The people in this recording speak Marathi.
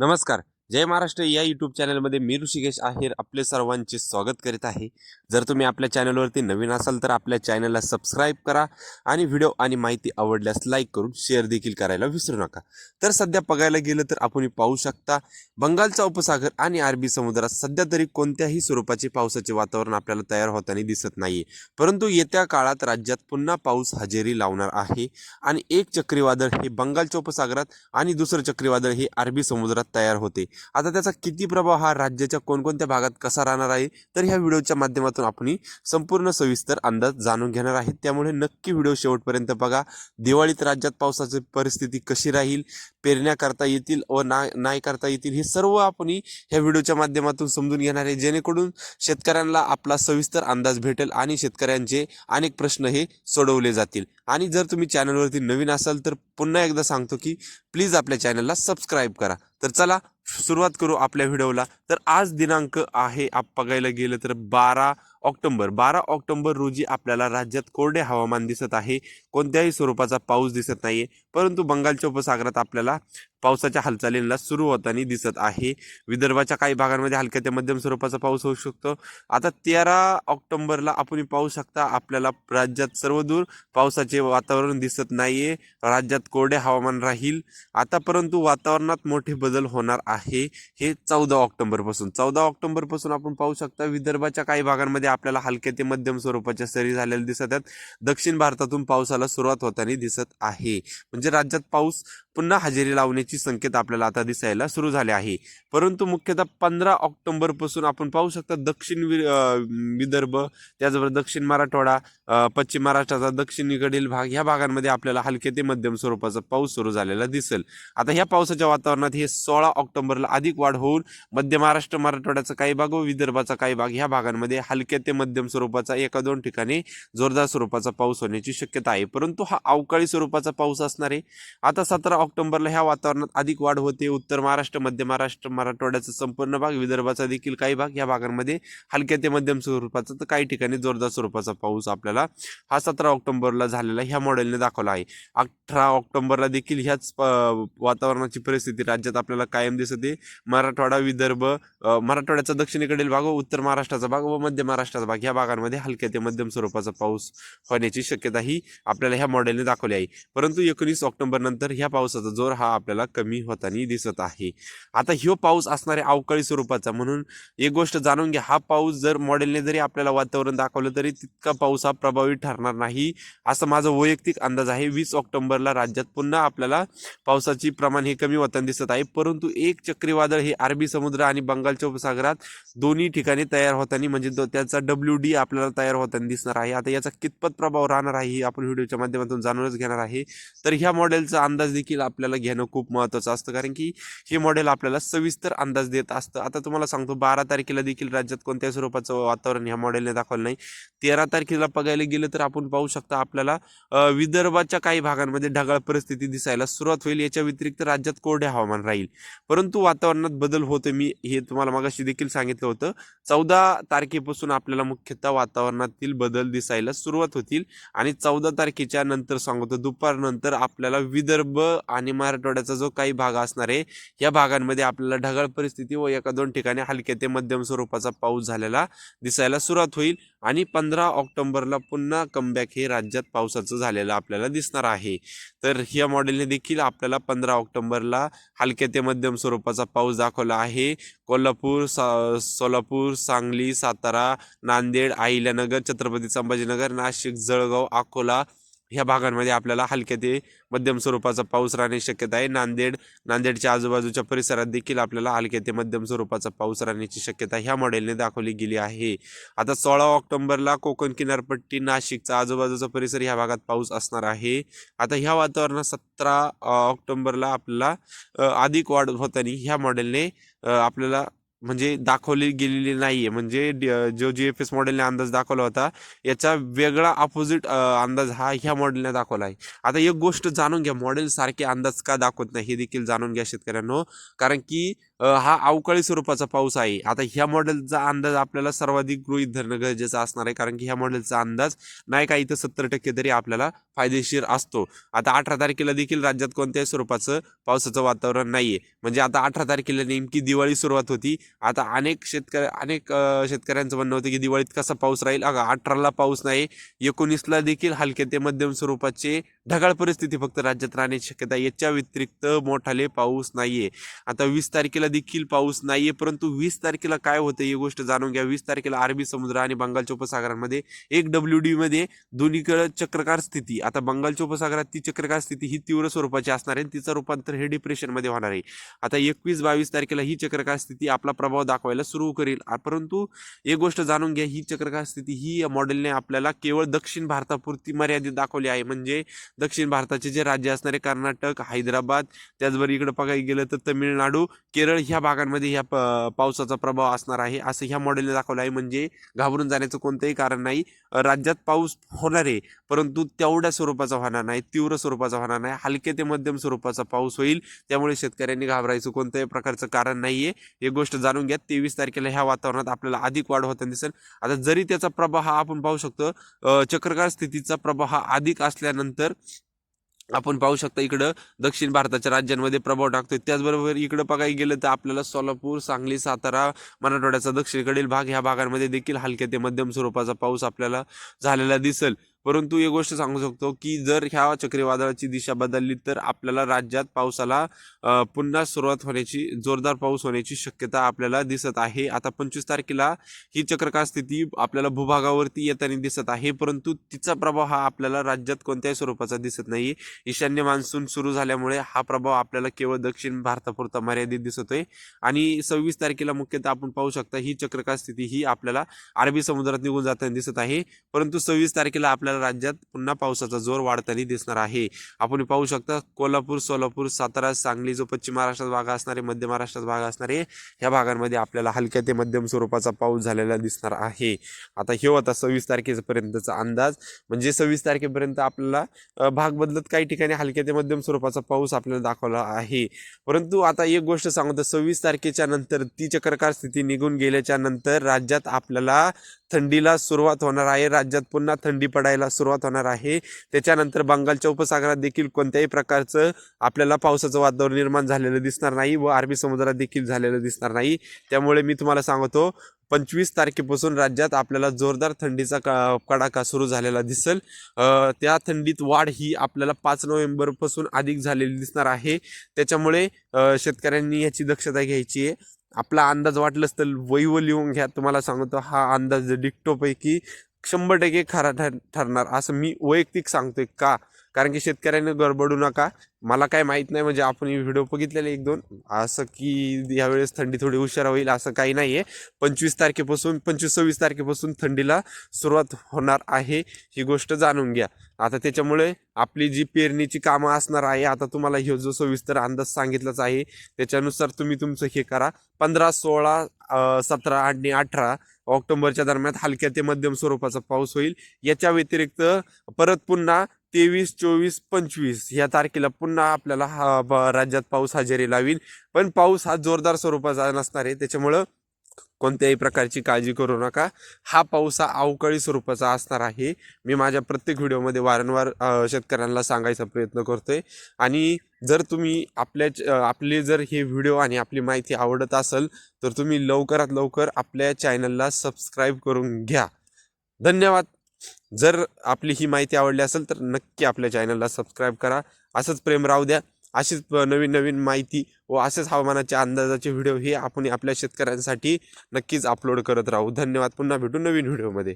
नमस्कार. जय महाराष्ट्र. या यूट्यूब चॅनलमध्ये मी ऋषिकेश आहेर आपले सर्वांचे स्वागत करीत आहे. जर तुम्ही आपल्या चॅनलवरती नवीन असाल तर आपल्या चॅनलला सबस्क्राईब करा आणि व्हिडिओ आणि माहिती आवडल्यास लाईक करून शेअर देखील करायला विसरू नका. तर सध्या बघायला गेलं तर आपण पाहू शकता बंगालचा उपसागर आणि अरबी समुद्रात सध्या तरी कोणत्याही स्वरूपाचे पावसाचे वातावरण आपल्याला तयार होताना दिसत नाही परंतु येत्या काळात राज्यात पुन्हा पाऊस हजेरी लावणार आहे आणि एक चक्रीवादळ हे बंगालच्या उपसागरात आणि दुसरं चक्रीवादळ हे अरबी समुद्रात तयार होते. आता त्याचा किती प्रभाव हा राज्याच्या कोणकोणत्या भागात कसा राहणार आहे तर ह्या व्हिडिओच्या माध्यमातून आपण संपूर्ण सविस्तर अंदाज जाणून घेणार आहे. त्यामुळे नक्की व्हिडिओ शेवटपर्यंत बघा. दिवाळीत राज्यात पावसाची परिस्थिती कशी राहील पेरण्या करता येतील व ना नाही करता येतील हे सर्व आपण ह्या व्हिडिओच्या माध्यमातून समजून घेणार आहे. जेणेकरून शेतकऱ्यांना आपला सविस्तर अंदाज भेटेल आणि शेतकऱ्यांचे अनेक प्रश्न हे सोडवले जातील. आणि जर तुम्ही चॅनलवरती नवीन असाल तर पुन्हा एकदा सांगतो की प्लीज आपल्या चॅनलला सबस्क्राईब करा. तर चला सुरुवात करू आपल्या व्हिडिओला. तर आज दिनांक आहे आप बघायला गेलं तर बारा ऑक्टोबर. बारा ऑक्टोबर रोजी आपल्याला राज्यात कोरडे हवामान दिसत आहे. कोणत्याही स्वरूपाचा पाऊस दिसत नाहीये. परंतु बंगालच्या उपसागरात आपल्याला पावसाच्या हालचालींना सुरू होताना दिसत आहे. विदर्भाच्या काही भागांमध्ये हलक्या ते मध्यम स्वरूपाचा पाऊस होऊ शकतो. आता तेरा ऑक्टोंबरला आपण पाहू शकता आपल्याला राज्यात सर्वदूर पावसाचे वातावरण दिसत नाही आहे राज्यात कोरडे हवामान राहील. आता परंतु वातावरणात मोठे बदल होणार आहे. हे चौदा ऑक्टोंबरपासून. चौदा ऑक्टोंबरपासून आपण पाहू शकता विदर्भाच्या काही भागांमध्ये आपल्याला हलक्या ते मध्यम स्वरूपाच्या सरी झालेल्या दिसत आहेत. दक्षिण भारतातून पावसाला सुरुवात होताना दिसत आहे. म्हणजे राज्यात पाऊस पुन्हा हजेरी लावण्याची संकेत आपल्याला आता दिसायला सुरू झाले आहे. परंतु मुख्यतः पंधरा ऑक्टोंबरपासून आपण पाहू शकता दक्षिण वि विदर्भ त्याचबरोबर दक्षिण मराठवाडा पश्चिम महाराष्ट्राचा दक्षिणेकडील भाग ह्या भागांमध्ये आपल्याला हलके ते मध्यम स्वरूपाचा पाऊस सुरू झालेला दिसेल. आता ह्या पावसाच्या वातावरणात हे सोळा ऑक्टोबरला अधिक वाढ होऊन मध्य महाराष्ट्र मराठवाड्याचा काही भाग व विदर्भाचा काही भाग ह्या भागांमध्ये हलक्या ते मध्यम स्वरूपाचा एका दोन ठिकाणी जोरदार स्वरूपाचा पाऊस होण्याची शक्यता आहे. परंतु हा अवकाळी स्वरूपाचा पाऊस असणार आहे. आता सतरा ऑक्टोबरला ह्या वातावरण वातावरणात अधिक वाढ होते. उत्तर महाराष्ट्र मध्य महाराष्ट्र मराठवाड्याचा संपूर्ण भाग विदर्भाचा देखील काही भाग या भागांमध्ये हलक्या ते मध्यम स्वरूपाचा तर काही ठिकाणी जोरदार स्वरूपाचा पाऊस आपल्याला हा सतरा ऑक्टोबरला झालेला ह्या मॉडेलने दाखवला आहे. अठरा ऑक्टोबरला देखील ह्याच वातावरणाची परिस्थिती राज्यात आपल्याला कायम दिसते मराठवाडा विदर्भ मराठवाड्याचा दक्षिणेकडील भाग व उत्तर महाराष्ट्राचा भाग व मध्य महाराष्ट्राचा भाग या भागांमध्ये हलक्या ते मध्यम स्वरूपाचा पाऊस होण्याची शक्यता ही आपल्याला ह्या मॉडेलने दाखवली आहे. परंतु एकोणीस ऑक्टोबर नंतर ह्या पावसाचा जोर हा आपल्याला कमी होताना दिसत आहे. आता ह्यो पाऊस असणारे अवकाळी स्वरूपाचा म्हणून एक गोष्ट जाणून घ्या हा पाऊस जर मॉडेलने जरी आपल्याला वातावरण दाखवलं तरी तितका पाऊस हा प्रभावी ठरणार नाही असं माझा वैयक्तिक अंदाज आहे. वीस ऑक्टोबरला राज्यात पुन्हा आपल्याला पावसाची प्रमाण हे कमी होताना दिसत आहे. परंतु एक चक्रीवादळ हे अरबी समुद्र आणि बंगालच्या उपसागरात दोन्ही ठिकाणी तयार होताना म्हणजे त्याचा डब्ल्यू डी आपल्याला तयार होताना दिसणार आहे. आता याचा कितपत प्रभाव राहणार आहे हे आपण व्हिडिओच्या माध्यमातून जाणूनच घेणार आहे. तर ह्या मॉडेलचा अंदाज देखील आपल्याला घेणं खूप महत्त्वाचं असतं. कारण की हे मॉडेल आपल्याला सविस्तर अंदाज देत असतं. आता तुम्हाला सांगतो बारा तारखेला देखील राज्यात कोणत्या स्वरूपाचं वातावरण ह्या मॉडेलने दाखवलं नाही. तेरा तारखेला बघायला गेलं तर आपण पाहू शकता आपल्याला विदर्भाच्या काही भागांमध्ये ढगाळ परिस्थिती दिसायला सुरुवात होईल. याच्या व्यतिरिक्त राज्यात कोरडे हवामान राहील. परंतु वातावरणात बदल होतो मी हे तुम्हाला मागाशी देखील सांगितलं होतं. चौदा तारखेपासून आपल्याला मुख्यतः वातावरणातील बदल दिसायला सुरुवात होतील. आणि चौदा तारखेच्या नंतर सांगतो दुपारनंतर आपल्याला विदर्भ आणि मराठवाड्याचा जो काही भाग असणार आहे. या भागांमध्ये आपल्याला ढगाळ परिस्थिती व एका दोन ठिकाणी हलक्या ते मध्यम स्वरूपाचा पाऊस झालेला दिसायला सुरुवात होईल. आणि पंधरा ऑक्टोबरला पुन्हा कमबॅक हे राज्यात पावसाचं झालेलं आपल्याला दिसणार आहे. तर ह्या मॉडेलने देखील आपल्याला पंधरा ऑक्टोबरला हलक्या ते मध्यम स्वरूपाचा पाऊस दाखवला आहे. कोल्हापूर सा सोलापूर सांगली सातारा नांदेड अहिल्यानगर छत्रपती संभाजीनगर नाशिक जळगाव अकोला ह्या भागांमध्ये आपल्याला हलक्या ते मध्यम स्वरूपाचा पाऊस राहण्याची शक्यता आहे. नांदेड नांदेडच्या आजूबाजूच्या परिसरात देखील आपल्याला हलक्या ते मध्यम स्वरूपाचा पाऊस राहण्याची शक्यता ह्या मॉडेलने दाखवली गेली आहे. आता सोळा ऑक्टोबरला कोकण किनारपट्टी नाशिकचा आजूबाजूचा परिसर ह्या भागात पाऊस असणार आहे. आता ह्या वातावरणात सतरा ऑक्टोबरला आपल्याला अधिक वाढ होताना ह्या मॉडेलने आपल्याला म्हणजे दाखवली गेलेली नाहीये. म्हणजे जो जी एफ एस मॉडेलने अंदाज दाखवला होता याचा वेगळा अपोजिट अंदाज हा ह्या मॉडेलने दाखवला आहे. आता एक गोष्ट जाणून घ्या मॉडेल सारखे अंदाज का दाखवत नाही हे देखील जाणून घ्या शेतकऱ्यांनो. कारण की हा अवकाळी स्वरूपाचा पाऊस आहे. आता ह्या मॉडेलचा अंदाज आपल्याला सर्वाधिक गृहित धरणं गरजेचं असणार आहे. कारण की ह्या मॉडेलचा अंदाज नाही का इथं सत्तर टक्के तरी आपल्याला फायदेशीर असतो. आता अठरा तारखेला देखील राज्यात कोणत्याही स्वरूपाचं पावसाचं वातावरण नाही आहे म्हणजे आता अठरा तारखेला नेमकी दिवाळी सुरुवात होती. आता अनेक शेतकरी अनेक शेतकऱ्यांचं म्हणणं होतं की दिवाळीत कसा पाऊस राहील? अगं अठराला पाऊस नाही. एकोणीसला देखील हलके ते मध्यम स्वरूपाचे ढगाळ परिस्थिती फक्त राज्यात राहण्याची शक्यता आहे. याच्या व्यतिरिक्त मोठाले पाऊस नाहीये. आता वीस तारखेला देखील पाऊस नाहीये परंतु वीस तारखेला काय होतं ही गोष्ट जाणून घ्या. वीस तारखेला अरबी समुद्र आणि बंगालच्या उपसागरांमध्ये एक डब्ल्यू डी मध्ये दोन्हीकडे चक्रकार स्थिती. आता बंगालच्या उपसागरात ती चक्रकार स्थिती ही तीव्र स्वरूपाची असणार आहे आणि तिचं रूपांतर हे डिप्रेशनमध्ये होणार आहे. आता एकवीस बावीस तारखेला ही चक्रकार स्थिती आपला प्रभाव दाखवायला सुरू करेल. परंतु एक गोष्ट जाणून घ्या ही चक्रकार स्थिती ही मॉडेलने आपल्याला केवळ दक्षिण भारतापुरती मर्यादित दाखवली आहे. म्हणजे दक्षिण भारताचे जे राज्य असणारे कर्नाटक हैदराबाद त्याचबरोबर इकडे बघायला गेलं तर तमिळनाडू केरळ ह्या भागांमध्ये ह्या प- पावसाचा प्रभाव असणार आहे असं ह्या मॉडेलने दाखवलं आहे. म्हणजे घाबरून जाण्याचं कोणतंही कारण नाही. राज्यात पाऊस होणार आहे परंतु तेवढ्या स्वरूपाचा होणार नाही तीव्र स्वरूपाचा होणार नाही. हलके ते मध्यम स्वरूपाचा पाऊस होईल त्यामुळे शेतकऱ्यांनी घाबरायचं कोणत्याही प्रकारचं कारण नाही आहे एक गोष्ट जाणून घ्या. तेवीस तारखेला ह्या वातावरणात आपल्याला अधिक वाढ होताना दिसेल. आता जरी त्याचा प्रभाव हा आपण पाहू शकतो चक्रकार स्थितीचा प्रभाव हा अधिक असल्यानंतर आपण पाहू शकता इकडं दक्षिण भारताच्या राज्यांमध्ये प्रभाव टाकतो त्याचबरोबर इकडं बघायला गेलं तर आपल्याला सोलापूर सांगली सातारा मराठवाड्याचा दक्षिणेकडील भाग ह्या भागांमध्ये देखील हलक्या ते मध्यम स्वरूपाचा पाऊस आपल्याला झालेला दिसेल. परंतु एक गोष्ट सांगू शकतो की जर ह्या चक्रीवादळाची दिशा बदलली तर आपल्याला राज्यात पावसाला पुन्हा सुरुवात होण्याची जोरदार पाऊस होण्याची शक्यता आपल्याला दिसत आहे. आता पंचवीस तारखेला ही चक्रकार स्थिती आपल्याला भूभागावरती येताना दिसत आहे. परंतु तिचा प्रभाव हा आपल्याला राज्यात कोणत्याही स्वरूपाचा दिसत नाही. ईशान्य मान्सून सुरू झाल्यामुळे हा प्रभाव आपल्याला केवळ दक्षिण भारतापुरता मर्यादित दिसतोय. आणि सव्वीस तारखेला मुख्यतः आपण पाहू शकता ही चक्रकार स्थिती ही आपल्याला अरबी समुद्रात निघून जाताना दिसत आहे. परंतु सव्वीस तारखेला आपल्याला राज्यात पुन्हा पावसाचा जोर वाढताना दिसणार आहे. आपण पाहू शकता कोल्हापूर सोलापूर सातारा सांगली जो पश्चिम महाराष्ट्रात भाग असणारे मध्य महाराष्ट्रात भाग असणारे ह्या भागांमध्ये आपल्याला हलक्या ते मध्यम स्वरूपाचा पाऊस झालेला दिसणार आहे. आता हे होता सव्वीस तारखेपर्यंतचा अंदाज. म्हणजे सव्वीस तारखेपर्यंत आपल्याला भाग बदलत काही ठिकाणी हलक्या ते मध्यम स्वरूपाचा पाऊस आपल्याला दाखवला आहे. परंतु आता एक गोष्ट सांगतो सव्वीस तारखेच्या नंतर ती चक्रकार स्थिती निघून गेल्याच्यानंतर राज्यात आपल्याला थंडीला सुरुवात होणार आहे. राज्यात पुन्हा थंडी पडायला सुरुवात होणार आहे. त्याच्यानंतर बंगालच्या उपसागरात देखील कोणत्याही प्रकारचं आपल्याला पावसाचं वातावरण निर्माण झालेलं दिसणार नाही व अरबी समुद्रात देखील झालेलं दिसणार नाही. त्यामुळे मी तुम्हाला सांगतो पंचवीस तारखेपासून राज्यात आपल्याला जोरदार थंडीचा कडाका सुरू झालेला दिसेल. त्या थंडीत वाढ ही आपल्याला पाच नोव्हेंबरपासून अधिक झालेली दिसणार आहे. त्याच्यामुळे शेतकऱ्यांनी याची दक्षता घ्यायची आहे. आपला अंदाज वाटलंच तर वैव लिहून घ्या. तुम्हाला सांगतो हा अंदाज डिक्टोपैकी शंभर टक्के खरा ठर ठरणार. असं मी वैयक्तिक सांगतोय का? कारण की शेतकऱ्यांनी गडबडू नका. मला काय माहीत नाही म्हणजे आपण व्हिडिओ बघितलेले एक दोन. असं की यावेळेस थंडी थोडी हुशार होईल असं काही नाही आहे पंचवीस तारखेपासून पंचवीस सव्वीस तारखेपासून थंडीला सुरुवात होणार आहे ही गोष्ट जाणून घ्या. आता त्याच्यामुळे आपली जी पेरणीची कामं असणार आहे आता तुम्हाला हे जो सविस्तर अंदाज सांगितलाच आहे त्याच्यानुसार तुम्ही तुमचं हे करा. पंधरा सोळा सतरा आणि अठरा ऑक्टोबरच्या दरम्यान हलक्या ते मध्यम स्वरूपाचा पाऊस होईल. याच्या व्यतिरिक्त परत पुन्हा तेवीस चोवीस पंचवीस या तारखेला पुन्हा आपल्याला हा ब- राज्यात पाऊस हजेरी लावील पण पाऊस हा जोरदार स्वरूपाचा नसणार आहे. त्याच्यामुळं कोणत्याही प्रकारची काळजी करू नका. हा पाऊस हा अवकाळी स्वरूपाचा असणार आहे. मी माझ्या प्रत्येक व्हिडिओमध्ये वारंवार शेतकऱ्यांना सांगायचा प्रयत्न करतोय. आणि जर तुम्ही आपल्या आपले जर हे व्हिडिओ आणि आपली माहिती आवडत असेल तर तुम्ही लवकरात लवकर आपल्या चॅनलला सबस्क्राईब करून घ्या. धन्यवाद. जर आपली ही माहिती आवडली असेल तर नक्की आपल्या चॅनलला सबस्क्राईब करा. असंच प्रेम राहू द्या. अशीच नवीन नवीन माहिती व असेच हवामानाच्या अंदाजाचे व्हिडिओ हे आपण आपल्या शेतकऱ्यांसाठी नक्कीच अपलोड करत राहू. धन्यवाद. पुन्हा भेटू नवीन व्हिडिओमध्ये